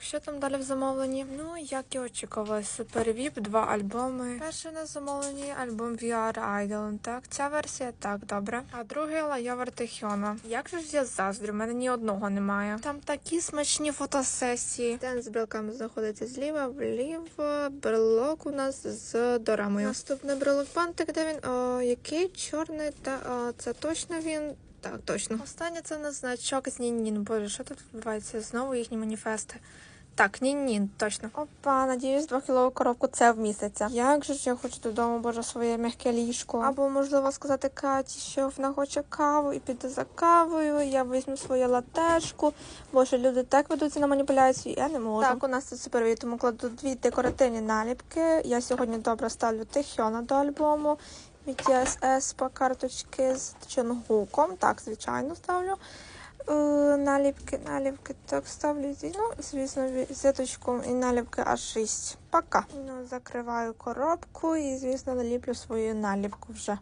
Так, що там далі в замовленні? Ну, як і Super VIP, два альбоми. Перший на замовленні альбом VR Idol. Так, ця версія так, добре. А другий Лайовер Техіона. Як же ж я заздрю, мене ні одного немає. Там такі смачні фотосесії. Ден з брелками знаходиться зліва, вліво. Брелок у нас з дорамою. Наступний брелок пантик, де він? О, який чорний та о, це точно він. Так, точно. Останнє це на значок з Нін-Нін. Боже, що тут відбувається? Знову їхні маніфести. Так, Нін-Нін, точно. Опа, надіюсь, двохкілову коробку це вміститься. Як же ж я хочу додому, боже, своє м'яке ліжко. Або можливо сказати Каті, що вона хоче каву і піде за кавою. Я візьму свою латешку. Боже, люди так ведуться на маніпуляцію, я не можу. Так, у нас тут суперві, тому кладу дві декоративні наліпки. Я сьогодні добре ставлю Тихьона до альбому. BTS Espa карточки з Чонгуком. Так, звичайно, ставлю. Наліпки, наліпки. Так, ставлю ну, звісно, візиточку і наліпки А6. Пока. Ну, закриваю коробку і, звісно, наліплю свою наліпку вже.